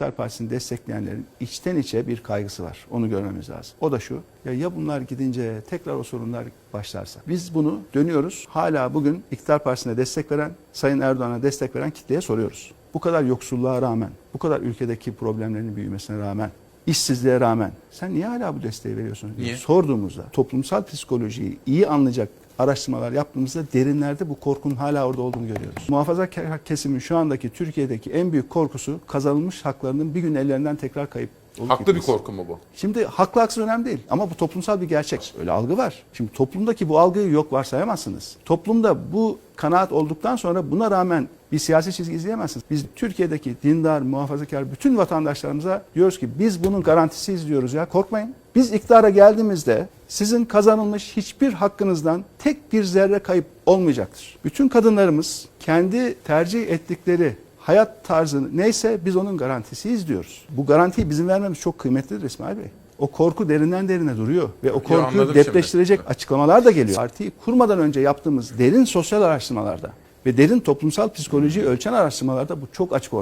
İktidar Partisi'ni destekleyenlerin içten içe bir kaygısı var. Onu görmemiz lazım. O da şu. Ya, ya bunlar gidince tekrar o sorunlar başlarsa. Biz bunu dönüyoruz. Hala bugün İktidar Partisi'ne destek veren, Sayın Erdoğan'a destek veren kitleye soruyoruz. Bu kadar yoksulluğa rağmen, bu kadar ülkedeki problemlerin büyümesine rağmen, işsizliğe rağmen sen niye hala bu desteği veriyorsun? Niye? Sorduğumuzda toplumsal psikolojiyi iyi anlayacak araştırmalar yaptığımızda derinlerde bu korkunun hala orada olduğunu görüyoruz. Muhafazakar kesimin şu andaki Türkiye'deki en büyük korkusu kazanılmış haklarının bir gün ellerinden tekrar kayıp olup Haklı bir gitmesi. korku mu bu? Şimdi haklı haksız önemli değil ama bu toplumsal bir gerçek. Öyle algı var. Şimdi toplumdaki bu algıyı yok varsayamazsınız. Toplumda bu kanaat olduktan sonra buna rağmen bir siyasi çizgi izleyemezsiniz. Biz Türkiye'deki dindar, muhafazakar bütün vatandaşlarımıza diyoruz ki biz bunun garantisiyiz diyoruz ya korkmayın. Biz iktidara geldiğimizde sizin kazanılmış hiçbir hakkınızdan tek bir zerre kayıp olmayacaktır. Bütün kadınlarımız kendi tercih ettikleri hayat tarzı neyse biz onun garantisiyiz diyoruz. Bu garantiyi bizim vermemiz çok kıymetlidir İsmail Bey. O korku derinden derine duruyor ve o korkuyu anladım depreştirecek şimdi. açıklamalar da geliyor. Partiyi kurmadan önce yaptığımız derin sosyal araştırmalarda ve derin toplumsal psikolojiyi ölçen araştırmalarda bu çok açık ortada.